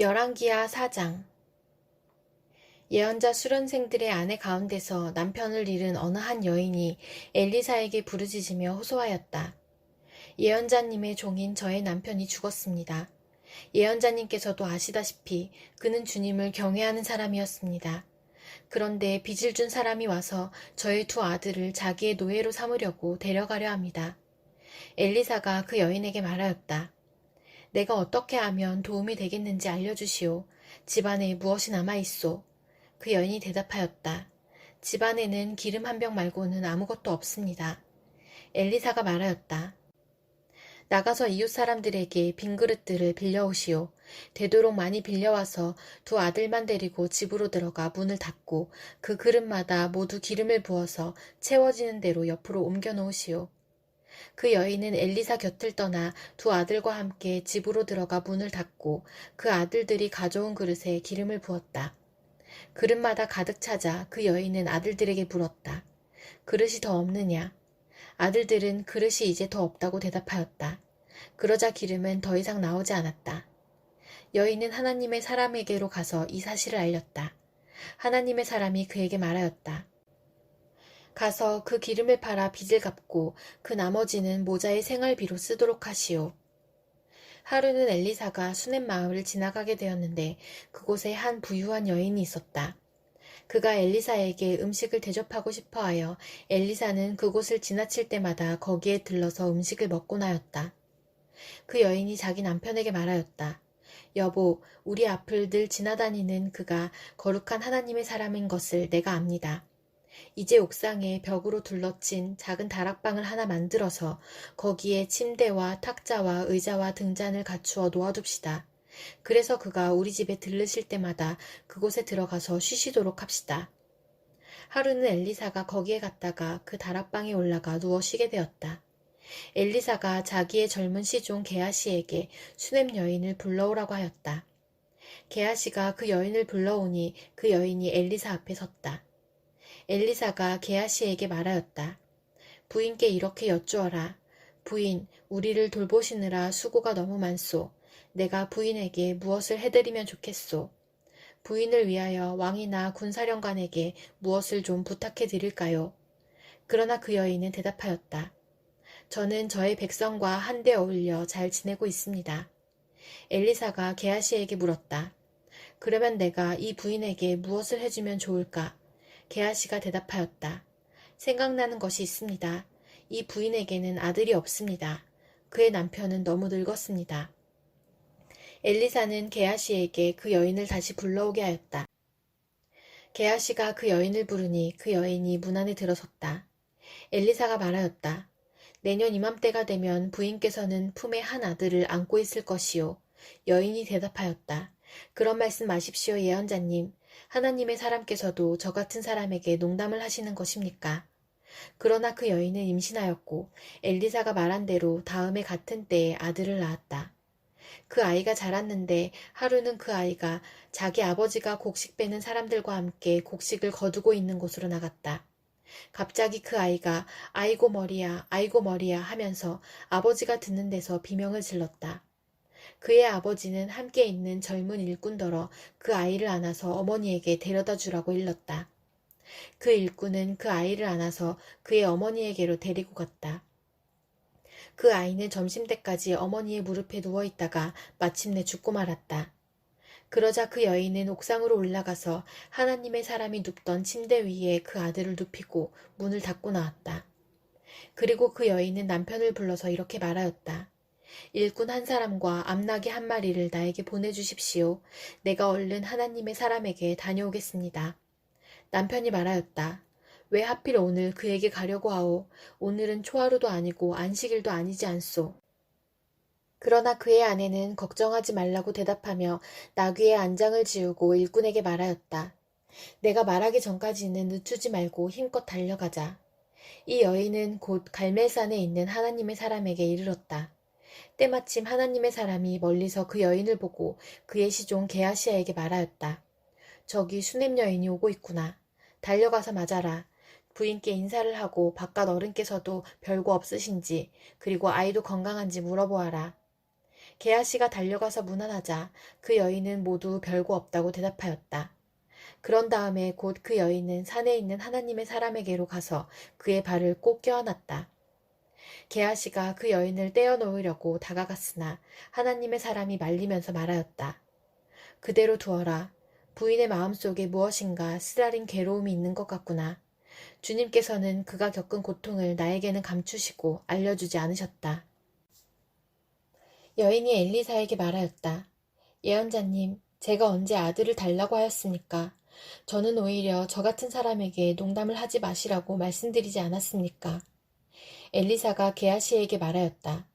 열왕기하 사장 예언자 수련생들의 아내 가운데서 남편을 잃은 어느 한 여인이 엘리사에게 부르짖으며 호소하였다. 예언자님의 종인 저의 남편이 죽었습니다. 예언자님께서도 아시다시피 그는 주님을 경외하는 사람이었습니다. 그런데 빚을 준 사람이 와서 저의 두 아들을 자기의 노예로 삼으려고 데려가려 합니다. 엘리사가 그 여인에게 말하였다. 내가 어떻게 하면 도움이 되겠는지 알려주시오. 집안에 무엇이 남아있소? 그 여인이 대답하였다. 집안에는 기름 한 병 말고는 아무것도 없습니다. 엘리사가 말하였다. 나가서 이웃 사람들에게 빈 그릇들을 빌려오시오. 되도록 많이 빌려와서 두 아들만 데리고 집으로 들어가 문을 닫고 그 그릇마다 모두 기름을 부어서 채워지는 대로 옆으로 옮겨 놓으시오. 그 여인은 엘리사 곁을 떠나 두 아들과 함께 집으로 들어가 문을 닫고 그 아들들이 가져온 그릇에 기름을 부었다. 그릇마다 가득 차자 그 여인은 아들들에게 물었다. 그릇이 더 없느냐? 아들들은 그릇이 이제 더 없다고 대답하였다. 그러자 기름은 더 이상 나오지 않았다. 여인은 하나님의 사람에게로 가서 이 사실을 알렸다. 하나님의 사람이 그에게 말하였다. 가서 그 기름을 팔아 빚을 갚고 그 나머지는 모자의 생활비로 쓰도록 하시오. 하루는 엘리사가 수넴 마을을 지나가게 되었는데 그곳에 한 부유한 여인이 있었다. 그가 엘리사에게 음식을 대접하고 싶어 하여 엘리사는 그곳을 지나칠 때마다 거기에 들러서 음식을 먹곤 하였다. 그 여인이 자기 남편에게 말하였다. 여보, 우리 앞을 늘 지나다니는 그가 거룩한 하나님의 사람인 것을 내가 압니다. 이제 옥상에 벽으로 둘러친 작은 다락방을 하나 만들어서 거기에 침대와 탁자와 의자와 등잔을 갖추어 놓아둡시다. 그래서 그가 우리 집에 들르실 때마다 그곳에 들어가서 쉬시도록 합시다. 하루는 엘리사가 거기에 갔다가 그 다락방에 올라가 누워 쉬게 되었다. 엘리사가 자기의 젊은 시종 게하시에게 수넴 여인을 불러오라고 하였다. 게하시가 그 여인을 불러오니 그 여인이 엘리사 앞에 섰다. 엘리사가 게하시에게 말하였다. 부인께 이렇게 여쭈어라. 부인, 우리를 돌보시느라 수고가 너무 많소. 내가 부인에게 무엇을 해드리면 좋겠소. 부인을 위하여 왕이나 군사령관에게 무엇을 좀 부탁해 드릴까요? 그러나 그 여인은 대답하였다. 저는 저의 백성과 한데 어울려 잘 지내고 있습니다. 엘리사가 게하시에게 물었다. 그러면 내가 이 부인에게 무엇을 해주면 좋을까? 게하시가 대답하였다. 생각나는 것이 있습니다. 이 부인에게는 아들이 없습니다. 그의 남편은 너무 늙었습니다. 엘리사는 게하시에게 그 여인을 다시 불러오게 하였다. 게하시가 그 여인을 부르니 그 여인이 문 안에 들어섰다. 엘리사가 말하였다. 내년 이맘때가 되면 부인께서는 품에 한 아들을 안고 있을 것이요. 여인이 대답하였다. 그런 말씀 마십시오, 예언자님. 하나님의 사람께서도 저 같은 사람에게 농담을 하시는 것입니까? 그러나 그 여인은 임신하였고 엘리사가 말한 대로 다음에 같은 때에 아들을 낳았다. 그 아이가 자랐는데 하루는 그 아이가 자기 아버지가 곡식 빼는 사람들과 함께 곡식을 거두고 있는 곳으로 나갔다. 갑자기 그 아이가 아이고 머리야, 아이고 머리야 하면서 아버지가 듣는 데서 비명을 질렀다. 그의 아버지는 함께 있는 젊은 일꾼더러 그 아이를 안아서 어머니에게 데려다 주라고 일렀다. 그 일꾼은 그 아이를 안아서 그의 어머니에게로 데리고 갔다. 그 아이는 점심때까지 어머니의 무릎에 누워 있다가 마침내 죽고 말았다. 그러자 그 여인은 옥상으로 올라가서 하나님의 사람이 눕던 침대 위에 그 아들을 눕히고 문을 닫고 나왔다. 그리고 그 여인은 남편을 불러서 이렇게 말하였다. 일꾼 한 사람과 암나귀 한 마리를 나에게 보내주십시오. 내가 얼른 하나님의 사람에게 다녀오겠습니다. 남편이 말하였다. 왜 하필 오늘 그에게 가려고 하오? 오늘은 초하루도 아니고 안식일도 아니지 않소. 그러나 그의 아내는 걱정하지 말라고 대답하며 나귀의 안장을 지우고 일꾼에게 말하였다. 내가 말하기 전까지는 늦추지 말고 힘껏 달려가자. 이 여인은 곧 갈멜산에 있는 하나님의 사람에게 이르렀다. 때마침 하나님의 사람이 멀리서 그 여인을 보고 그의 시종 게하시아에게 말하였다. 저기 수넴 여인이 오고 있구나. 달려가서 맞아라. 부인께 인사를 하고 바깥 어른께서도 별거 없으신지 그리고 아이도 건강한지 물어보아라. 게하시가 달려가서 문안하자 그 여인은 모두 별거 없다고 대답하였다. 그런 다음에 곧 그 여인은 산에 있는 하나님의 사람에게로 가서 그의 발을 꼭 껴안았다. 게하시가 그 여인을 떼어놓으려고 다가갔으나 하나님의 사람이 말리면서 말하였다. 그대로 두어라. 부인의 마음속에 무엇인가 쓰라린 괴로움이 있는 것 같구나. 주님께서는 그가 겪은 고통을 나에게는 감추시고 알려주지 않으셨다. 여인이 엘리사에게 말하였다. 예언자님, 제가 언제 아들을 달라고 하였습니까? 저는 오히려 저 같은 사람에게 농담을 하지 마시라고 말씀드리지 않았습니까? 엘리사가 게하시에게 말하였다.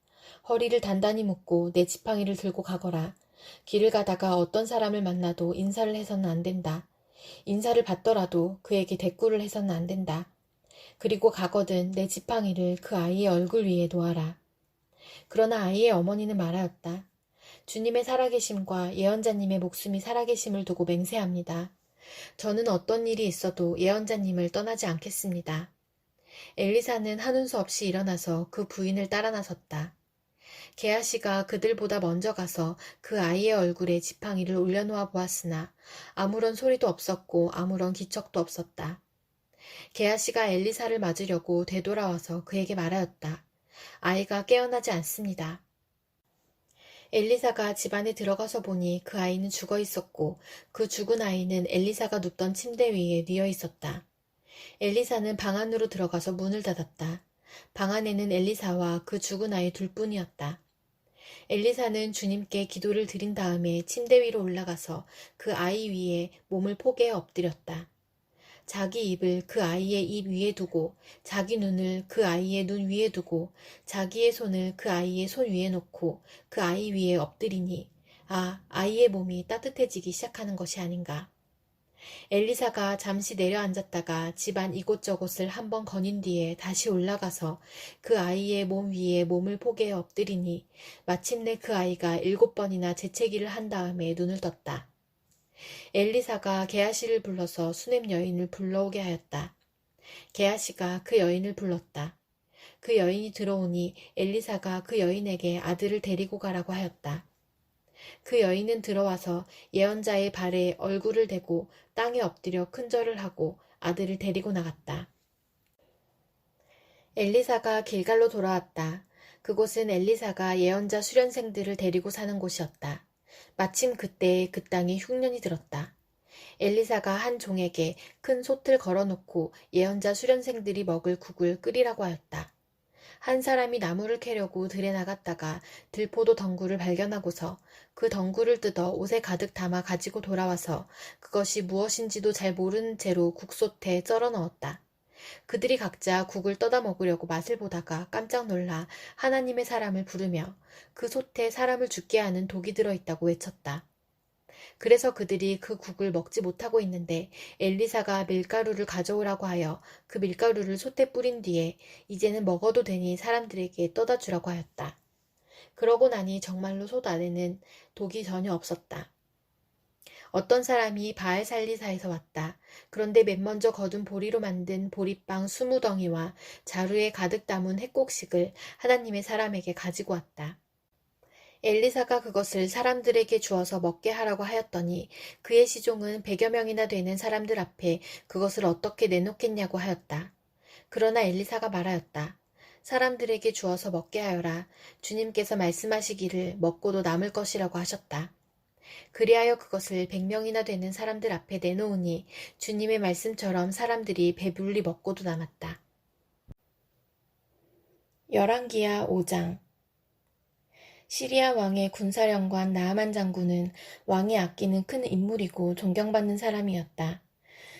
허리를 단단히 묶고 내 지팡이를 들고 가거라. 길을 가다가 어떤 사람을 만나도 인사를 해서는 안 된다. 인사를 받더라도 그에게 대꾸를 해서는 안 된다. 그리고 가거든 내 지팡이를 그 아이의 얼굴 위에 놓아라. 그러나 아이의 어머니는 말하였다. 주님의 살아계심과 예언자님의 목숨이 살아계심을 두고 맹세합니다. 저는 어떤 일이 있어도 예언자님을 떠나지 않겠습니다. 엘리사는 하는 수 없이 일어나서 그 부인을 따라 나섰다. 게하시가 그들보다 먼저 가서 그 아이의 얼굴에 지팡이를 올려놓아 보았으나 아무런 소리도 없었고 아무런 기척도 없었다. 게하시가 엘리사를 맞으려고 되돌아와서 그에게 말하였다. 아이가 깨어나지 않습니다. 엘리사가 집 안에 들어가서 보니 그 아이는 죽어 있었고 그 죽은 아이는 엘리사가 눕던 침대 위에 뉘어 있었다. 엘리사는 방 안으로 들어가서 문을 닫았다. 방 안에는 엘리사와 그 죽은 아이 둘뿐이었다. 엘리사는 주님께 기도를 드린 다음에 침대 위로 올라가서 그 아이 위에 몸을 포개어 엎드렸다. 자기 입을 그 아이의 입 위에 두고 자기 눈을 그 아이의 눈 위에 두고 자기의 손을 그 아이의 손 위에 놓고 그 아이 위에 엎드리니 아, 아이의 몸이 따뜻해지기 시작하는 것이 아닌가. 엘리사가 잠시 내려앉았다가 집안 이곳저곳을 한번 거닌 뒤에 다시 올라가서 그 아이의 몸 위에 몸을 포개어 엎드리니 마침내 그 아이가 일곱 번이나 재채기를 한 다음에 눈을 떴다. 엘리사가 게하시를 불러서 수냄 여인을 불러오게 하였다. 게하시가 그 여인을 불렀다. 그 여인이 들어오니 엘리사가 그 여인에게 아들을 데리고 가라고 하였다. 그 여인은 들어와서 예언자의 발에 얼굴을 대고 땅에 엎드려 큰절을 하고 아들을 데리고 나갔다. 엘리사가 길갈로 돌아왔다. 그곳은 엘리사가 예언자 수련생들을 데리고 사는 곳이었다. 마침 그때 그 땅에 흉년이 들었다. 엘리사가 한 종에게 큰 솥을 걸어놓고 예언자 수련생들이 먹을 국을 끓이라고 하였다. 한 사람이 나무를 캐려고 들에 나갔다가 들포도 덩굴을 발견하고서 그 덩굴을 뜯어 옷에 가득 담아 가지고 돌아와서 그것이 무엇인지도 잘 모르는 채로 국솥에 썰어 넣었다. 그들이 각자 국을 떠다 먹으려고 맛을 보다가 깜짝 놀라 하나님의 사람을 부르며 그 솥에 사람을 죽게 하는 독이 들어있다고 외쳤다. 그래서 그들이 그 국을 먹지 못하고 있는데 엘리사가 밀가루를 가져오라고 하여 그 밀가루를 솥에 뿌린 뒤에 이제는 먹어도 되니 사람들에게 떠다 주라고 하였다. 그러고 나니 정말로 솥 안에는 독이 전혀 없었다. 어떤 사람이 바알살리사에서 왔다. 그런데 맨 먼저 거둔 보리로 만든 보리빵 스무 덩이와 자루에 가득 담은 햇곡식을 하나님의 사람에게 가지고 왔다. 엘리사가 그것을 사람들에게 주어서 먹게 하라고 하였더니 그의 시종은 백여 명이나 되는 사람들 앞에 그것을 어떻게 내놓겠냐고 하였다. 그러나 엘리사가 말하였다. 사람들에게 주어서 먹게 하여라. 주님께서 말씀하시기를 먹고도 남을 것이라고 하셨다. 그리하여 그것을 백 명이나 되는 사람들 앞에 내놓으니 주님의 말씀처럼 사람들이 배불리 먹고도 남았다. 열왕기야 5장 시리아 왕의 군사령관 나아만 장군은 왕이 아끼는 큰 인물이고 존경받는 사람이었다.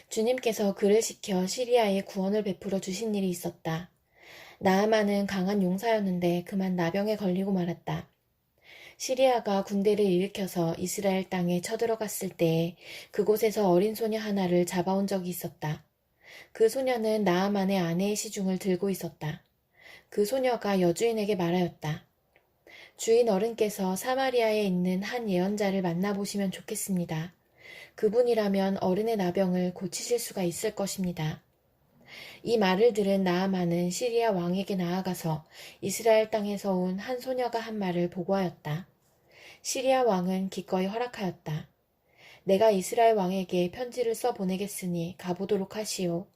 주님께서 그를 시켜 시리아에 구원을 베풀어 주신 일이 있었다. 나아만은 강한 용사였는데 그만 나병에 걸리고 말았다. 시리아가 군대를 일으켜서 이스라엘 땅에 쳐들어갔을 때에 그곳에서 어린 소녀 하나를 잡아온 적이 있었다. 그 소녀는 나아만의 아내의 시중을 들고 있었다. 그 소녀가 여주인에게 말하였다. 주인 어른께서 사마리아에 있는 한 예언자를 만나보시면 좋겠습니다. 그분이라면 어른의 나병을 고치실 수가 있을 것입니다. 이 말을 들은 나아만은 시리아 왕에게 나아가서 이스라엘 땅에서 온 한 소녀가 한 말을 보고하였다. 시리아 왕은 기꺼이 허락하였다. 내가 이스라엘 왕에게 편지를 써 보내겠으니 가보도록 하시오.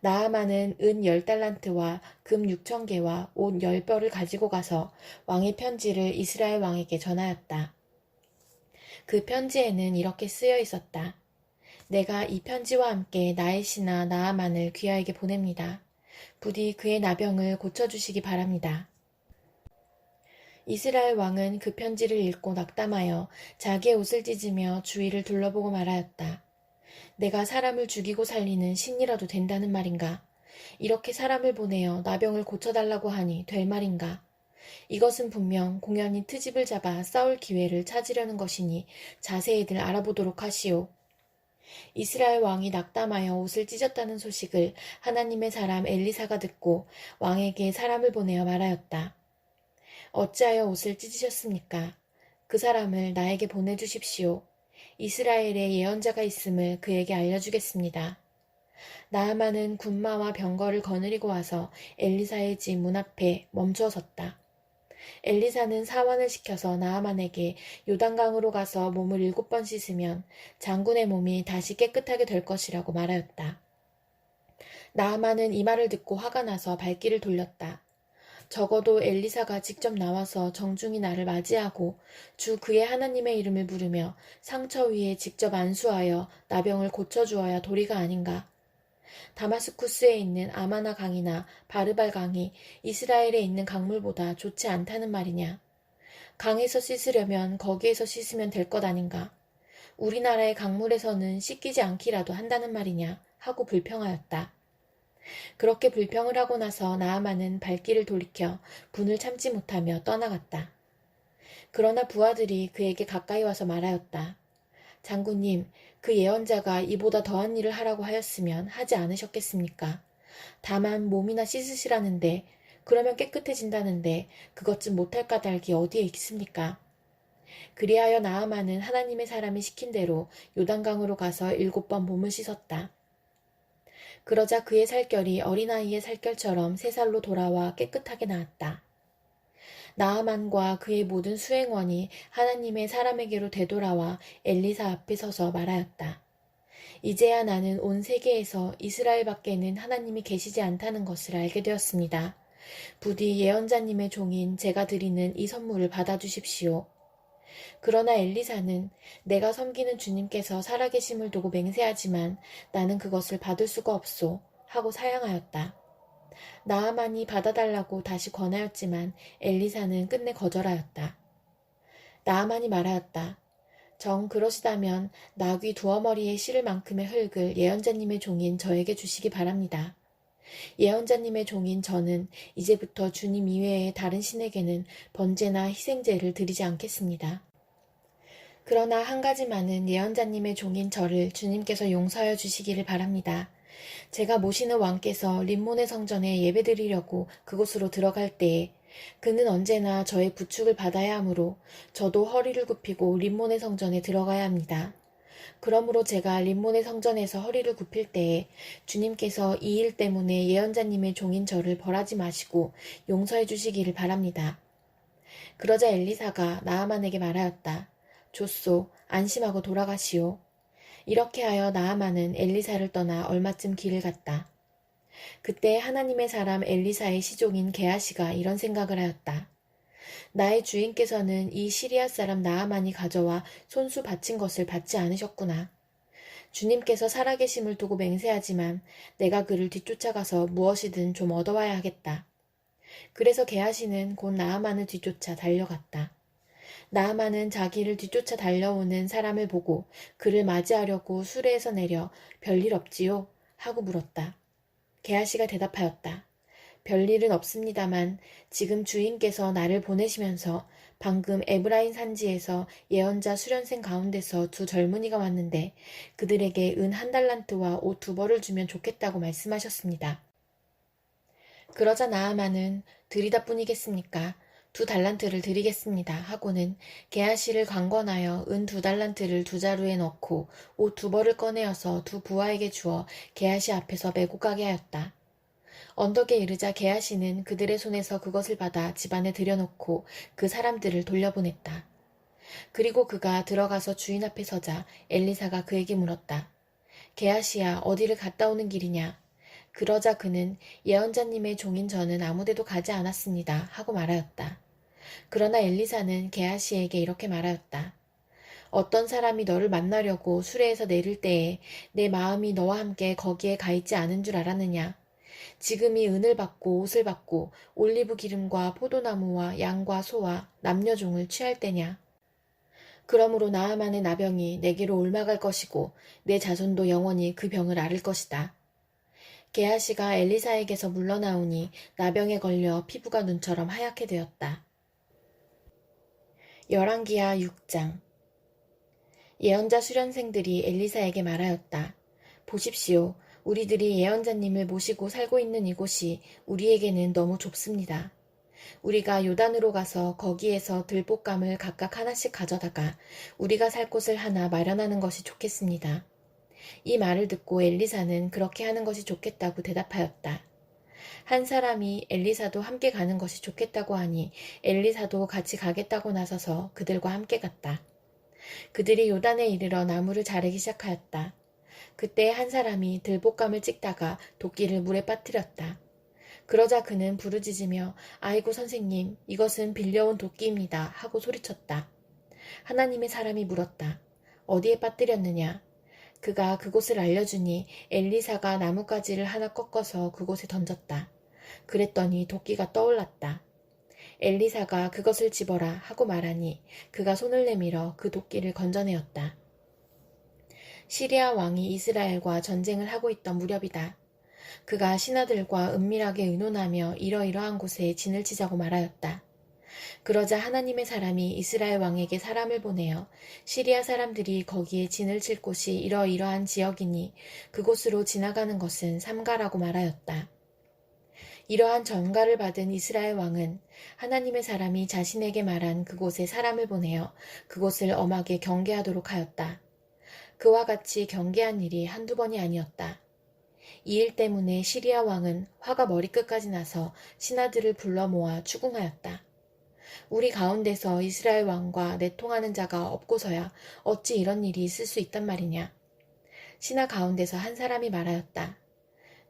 나아만은 은 열 달란트와 금 육천 개와 옷열 벌을 가지고 가서 왕의 편지를 이스라엘 왕에게 전하였다. 그 편지에는 이렇게 쓰여 있었다. 내가 이 편지와 함께 나의 신하 나아만을 귀하에게 보냅니다. 부디 그의 나병을 고쳐주시기 바랍니다. 이스라엘 왕은 그 편지를 읽고 낙담하여 자기의 옷을 찢으며 주위를 둘러보고 말하였다. 내가 사람을 죽이고 살리는 신이라도 된다는 말인가? 이렇게 사람을 보내어 나병을 고쳐달라고 하니 될 말인가? 이것은 분명 공연히 트집을 잡아 싸울 기회를 찾으려는 것이니 자세히들 알아보도록 하시오. 이스라엘 왕이 낙담하여 옷을 찢었다는 소식을 하나님의 사람 엘리사가 듣고 왕에게 사람을 보내어 말하였다. 어찌하여 옷을 찢으셨습니까? 그 사람을 나에게 보내주십시오. 이스라엘에 예언자가 있음을 그에게 알려주겠습니다. 나아만은 군마와 병거를 거느리고 와서 엘리사의 집 문 앞에 멈추어 섰다. 엘리사는 사환을 시켜서 나아만에게 요단강으로 가서 몸을 일곱 번 씻으면 장군의 몸이 다시 깨끗하게 될 것이라고 말하였다. 나아만은 이 말을 듣고 화가 나서 발길을 돌렸다. 적어도 엘리사가 직접 나와서 정중히 나를 맞이하고 주 그의 하나님의 이름을 부르며 상처 위에 직접 안수하여 나병을 고쳐주어야 도리가 아닌가. 다마스쿠스에 있는 아마나 강이나 바르발 강이 이스라엘에 있는 강물보다 좋지 않다는 말이냐. 강에서 씻으려면 거기에서 씻으면 될 것 아닌가. 우리나라의 강물에서는 씻기지 않기라도 한다는 말이냐 하고 불평하였다. 그렇게 불평을 하고 나서 나아만은 발길을 돌이켜 분을 참지 못하며 떠나갔다. 그러나 부하들이 그에게 가까이 와서 말하였다. 장군님, 그 예언자가 이보다 더한 일을 하라고 하였으면 하지 않으셨겠습니까? 다만 몸이나 씻으시라는데 그러면 깨끗해진다는데 그것 좀 못할 까닭이 어디에 있습니까? 그리하여 나아만은 하나님의 사람이 시킨 대로 요단강으로 가서 일곱 번 몸을 씻었다. 그러자 그의 살결이 어린아이의 살결처럼 세 살로 돌아와 깨끗하게 나았다. 나아만과 그의 모든 수행원이 하나님의 사람에게로 되돌아와 엘리사 앞에 서서 말하였다. 이제야 나는 온 세계에서 이스라엘 밖에는 하나님이 계시지 않다는 것을 알게 되었습니다. 부디 예언자님의 종인 제가 드리는 이 선물을 받아주십시오. 그러나 엘리사는 내가 섬기는 주님께서 살아계심을 두고 맹세하지만 나는 그것을 받을 수가 없소 하고 사양하였다. 나아만이 받아달라고 다시 권하였지만 엘리사는 끝내 거절하였다. 나아만이 말하였다. 정 그러시다면 나귀 두어머리에 실을 만큼의 흙을 예언자님의 종인 저에게 주시기 바랍니다. 예언자님의 종인 저는 이제부터 주님 이외의 다른 신에게는 번제나 희생제를 드리지 않겠습니다. 그러나 한 가지만은 예언자님의 종인 저를 주님께서 용서하여 주시기를 바랍니다. 제가 모시는 왕께서 림몬의 성전에 예배드리려고 그곳으로 들어갈 때에 그는 언제나 저의 부축을 받아야 하므로 저도 허리를 굽히고 림몬의 성전에 들어가야 합니다. 그러므로 제가 림몬의 성전에서 허리를 굽힐 때에 주님께서 이 일 때문에 예언자님의 종인 저를 벌하지 마시고 용서해 주시기를 바랍니다. 그러자 엘리사가 나아만에게 말하였다. 좋소, 안심하고 돌아가시오. 이렇게 하여 나아만은 엘리사를 떠나 얼마쯤 길을 갔다. 그때 하나님의 사람 엘리사의 시종인 게하시가 이런 생각을 하였다. 나의 주인께서는 이 시리아 사람 나아만이 가져와 손수 바친 것을 받지 않으셨구나. 주님께서 살아계심을 두고 맹세하지만 내가 그를 뒤쫓아가서 무엇이든 좀 얻어와야 하겠다. 그래서 게하시는 곧 나아만을 뒤쫓아 달려갔다. 나아만은 자기를 뒤쫓아 달려오는 사람을 보고 그를 맞이하려고 수레에서 내려 별일 없지요? 하고 물었다. 게하시가 대답하였다. 별일은 없습니다만 지금 주인께서 나를 보내시면서 방금 에브라인 산지에서 예언자 수련생 가운데서 두 젊은이가 왔는데 그들에게 은 한 달란트와 옷 두 벌을 주면 좋겠다고 말씀하셨습니다. 그러자 나아만은 들이다뿐이겠습니까? 두 달란트를 드리겠습니다. 하고는 게하시를 강권하여 은 두 달란트를 두 자루에 넣고 옷 두 벌을 꺼내어서 두 부하에게 주어 게하시 앞에서 메고 가게 하였다. 언덕에 이르자 게하시는 그들의 손에서 그것을 받아 집안에 들여놓고 그 사람들을 돌려보냈다. 그리고 그가 들어가서 주인 앞에 서자 엘리사가 그에게 물었다. 게하시야 어디를 갔다 오는 길이냐? 그러자 그는 예언자님의 종인 저는 아무데도 가지 않았습니다. 하고 말하였다. 그러나 엘리사는 게하시에게 이렇게 말하였다. 어떤 사람이 너를 만나려고 수레에서 내릴 때에 내 마음이 너와 함께 거기에 가 있지 않은 줄 알았느냐? 지금이 은을 받고 옷을 받고 올리브 기름과 포도나무와 양과 소와 남녀 종을 취할 때냐? 그러므로 나아만의 나병이 내게로 옮아갈 것이고 내 자손도 영원히 그 병을 앓을 것이다. 게하시가 엘리사에게서 물러나오니 나병에 걸려 피부가 눈처럼 하얗게 되었다. 열왕기하 6장 예언자 수련생들이 엘리사에게 말하였다. 보십시오. 우리들이 예언자님을 모시고 살고 있는 이곳이 우리에게는 너무 좁습니다. 우리가 요단으로 가서 거기에서 들볶감을 각각 하나씩 가져다가 우리가 살 곳을 하나 마련하는 것이 좋겠습니다. 이 말을 듣고 엘리사는 그렇게 하는 것이 좋겠다고 대답하였다. 한 사람이 엘리사도 함께 가는 것이 좋겠다고 하니 엘리사도 같이 가겠다고 나서서 그들과 함께 갔다. 그들이 요단에 이르러 나무를 자르기 시작하였다. 그때 한 사람이 들볶감을 찍다가 도끼를 물에 빠뜨렸다. 그러자 그는 부르짖으며 아이고 선생님 이것은 빌려온 도끼입니다 하고 소리쳤다. 하나님의 사람이 물었다. 어디에 빠뜨렸느냐? 그가 그곳을 알려주니 엘리사가 나뭇가지를 하나 꺾어서 그곳에 던졌다. 그랬더니 도끼가 떠올랐다. 엘리사가 그것을 집어라 하고 말하니 그가 손을 내밀어 그 도끼를 건져내었다. 시리아 왕이 이스라엘과 전쟁을 하고 있던 무렵이다. 그가 신하들과 은밀하게 의논하며 이러이러한 곳에 진을 치자고 말하였다. 그러자 하나님의 사람이 이스라엘 왕에게 사람을 보내어 시리아 사람들이 거기에 진을 칠 곳이 이러이러한 지역이니 그곳으로 지나가는 것은 삼가라고 말하였다. 이러한 전가를 받은 이스라엘 왕은 하나님의 사람이 자신에게 말한 그곳에 사람을 보내어 그곳을 엄하게 경계하도록 하였다. 그와 같이 경계한 일이 한두 번이 아니었다. 이 일 때문에 시리아 왕은 화가 머리끝까지 나서 신하들을 불러 모아 추궁하였다. 우리 가운데서 이스라엘 왕과 내통하는 자가 없고서야 어찌 이런 일이 있을 수 있단 말이냐. 신하 가운데서 한 사람이 말하였다.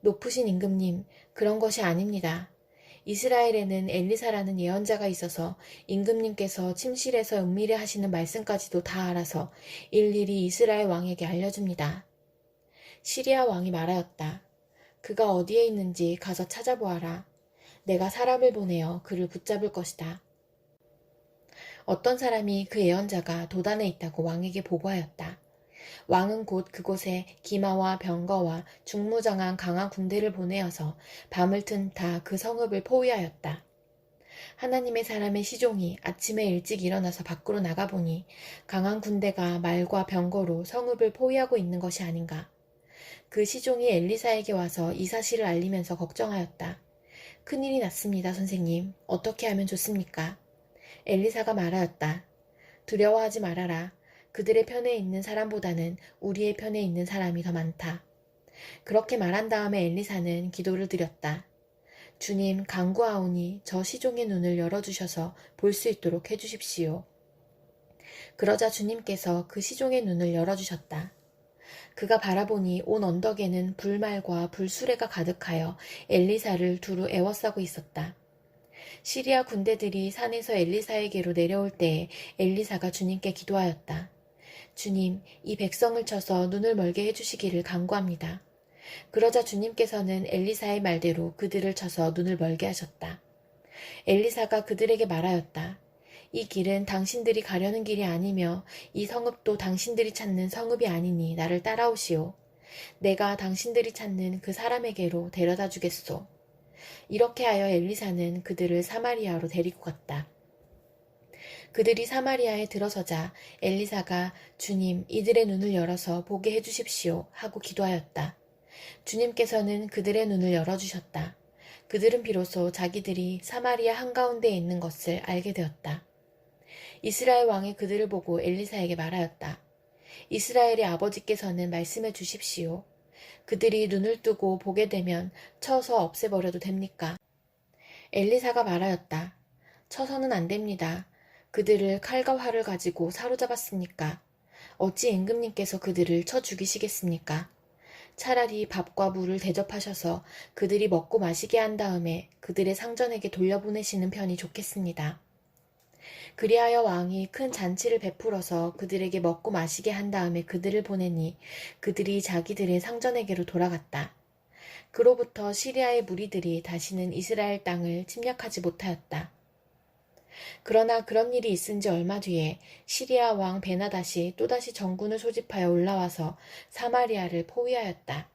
높으신 임금님, 그런 것이 아닙니다. 이스라엘에는 엘리사라는 예언자가 있어서 임금님께서 침실에서 은밀히 하시는 말씀까지도 다 알아서 일일이 이스라엘 왕에게 알려줍니다. 시리아 왕이 말하였다. 그가 어디에 있는지 가서 찾아보아라. 내가 사람을 보내어 그를 붙잡을 것이다. 어떤 사람이 그 예언자가 도단에 있다고 왕에게 보고하였다. 왕은 곧 그곳에 기마와 병거와 중무장한 강한 군대를 보내어서 밤을 튼 다 그 성읍을 포위하였다. 하나님의 사람의 시종이 아침에 일찍 일어나서 밖으로 나가보니 강한 군대가 말과 병거로 성읍을 포위하고 있는 것이 아닌가. 그 시종이 엘리사에게 와서 이 사실을 알리면서 걱정하였다. 큰일이 났습니다, 선생님. 어떻게 하면 좋습니까? 엘리사가 말하였다. 두려워하지 말아라. 그들의 편에 있는 사람보다는 우리의 편에 있는 사람이 더 많다. 그렇게 말한 다음에 엘리사는 기도를 드렸다. 주님, 강구하오니 저 시종의 눈을 열어주셔서 볼 수 있도록 해주십시오. 그러자 주님께서 그 시종의 눈을 열어주셨다. 그가 바라보니 온 언덕에는 불말과 불수레가 가득하여 엘리사를 두루 애워싸고 있었다. 시리아 군대들이 산에서 엘리사에게로 내려올 때에 엘리사가 주님께 기도하였다. 주님, 이 백성을 쳐서 눈을 멀게 해주시기를 간구합니다. 그러자 주님께서는 엘리사의 말대로 그들을 쳐서 눈을 멀게 하셨다. 엘리사가 그들에게 말하였다. 이 길은 당신들이 가려는 길이 아니며 이 성읍도 당신들이 찾는 성읍이 아니니 나를 따라오시오. 내가 당신들이 찾는 그 사람에게로 데려다 주겠소. 이렇게 하여 엘리사는 그들을 사마리아로 데리고 갔다. 그들이 사마리아에 들어서자 엘리사가 주님 이들의 눈을 열어서 보게 해주십시오 하고 기도하였다. 주님께서는 그들의 눈을 열어주셨다. 그들은 비로소 자기들이 사마리아 한가운데에 있는 것을 알게 되었다. 이스라엘 왕이 그들을 보고 엘리사에게 말하였다. 이스라엘의 아버지께서는 말씀해 주십시오. 그들이 눈을 뜨고 보게 되면 쳐서 없애버려도 됩니까? 엘리사가 말하였다. 쳐서는 안 됩니다. 그들을 칼과 활을 가지고 사로잡았습니까? 어찌 임금님께서 그들을 쳐 죽이시겠습니까? 차라리 밥과 물을 대접하셔서 그들이 먹고 마시게 한 다음에 그들의 상전에게 돌려보내시는 편이 좋겠습니다. 그리하여 왕이 큰 잔치를 베풀어서 그들에게 먹고 마시게 한 다음에 그들을 보내니 그들이 자기들의 상전에게로 돌아갔다. 그로부터 시리아의 무리들이 다시는 이스라엘 땅을 침략하지 못하였다. 그러나 그런 일이 있은 지 얼마 뒤에 시리아 왕 베나닷이 또다시 정군을 소집하여 올라와서 사마리아를 포위하였다.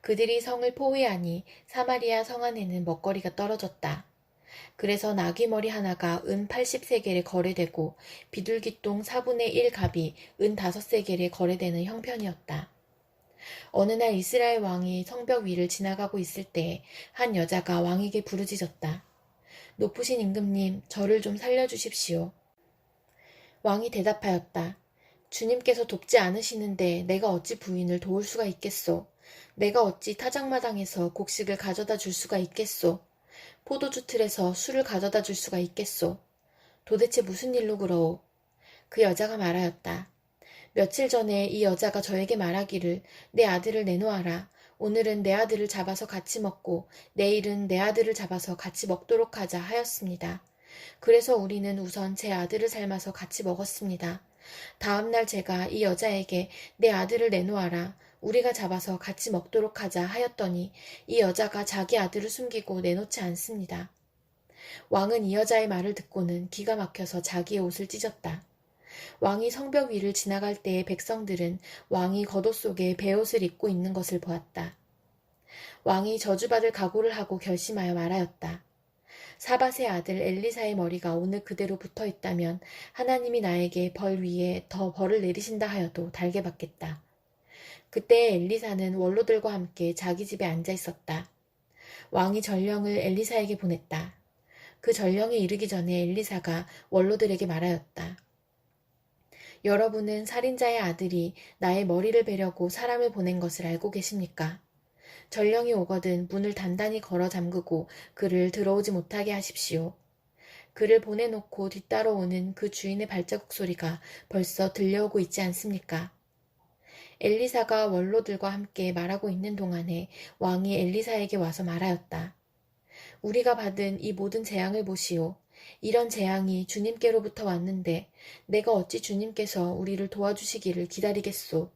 그들이 성을 포위하니 사마리아 성 안에는 먹거리가 떨어졌다. 그래서 나귀 머리 하나가 은 80세겔에 거래되고 비둘기똥 4분의 1 갑이 은 5세겔에 거래되는 형편이었다. 어느 날 이스라엘 왕이 성벽 위를 지나가고 있을 때 한 여자가 왕에게 부르짖었다. 높으신 임금님, 저를 좀 살려주십시오. 왕이 대답하였다. 주님께서 돕지 않으시는데 내가 어찌 부인을 도울 수가 있겠소? 내가 어찌 타작마당에서 곡식을 가져다 줄 수가 있겠소? 포도주 틀에서 술을 가져다 줄 수가 있겠소? 도대체 무슨 일로 그러오? 그 여자가 말하였다. 며칠 전에 이 여자가 저에게 말하기를 내 아들을 내놓아라. 오늘은 내 아들을 잡아서 같이 먹고 내일은 내 아들을 잡아서 같이 먹도록 하자 하였습니다. 그래서 우리는 우선 제 아들을 삶아서 같이 먹었습니다. 다음날 제가 이 여자에게 내 아들을 내놓아라. 우리가 잡아서 같이 먹도록 하자 하였더니 이 여자가 자기 아들을 숨기고 내놓지 않습니다. 왕은 이 여자의 말을 듣고는 기가 막혀서 자기의 옷을 찢었다. 왕이 성벽 위를 지나갈 때의 백성들은 왕이 겉옷 속에 베옷을 입고 있는 것을 보았다. 왕이 저주받을 각오를 하고 결심하여 말하였다. 사밧의 아들 엘리사의 머리가 오늘 그대로 붙어 있다면 하나님이 나에게 벌 위에 더 벌을 내리신다 하여도 달게 받겠다. 그때 엘리사는 원로들과 함께 자기 집에 앉아 있었다. 왕이 전령을 엘리사에게 보냈다. 그 전령이 이르기 전에 엘리사가 원로들에게 말하였다. 여러분은 살인자의 아들이 나의 머리를 베려고 사람을 보낸 것을 알고 계십니까? 전령이 오거든 문을 단단히 걸어 잠그고 그를 들어오지 못하게 하십시오. 그를 보내놓고 뒤따라 오는 그 주인의 발자국 소리가 벌써 들려오고 있지 않습니까? 엘리사가 원로들과 함께 말하고 있는 동안에 왕이 엘리사에게 와서 말하였다. 우리가 받은 이 모든 재앙을 보시오. 이런 재앙이 주님께로부터 왔는데 내가 어찌 주님께서 우리를 도와주시기를 기다리겠소.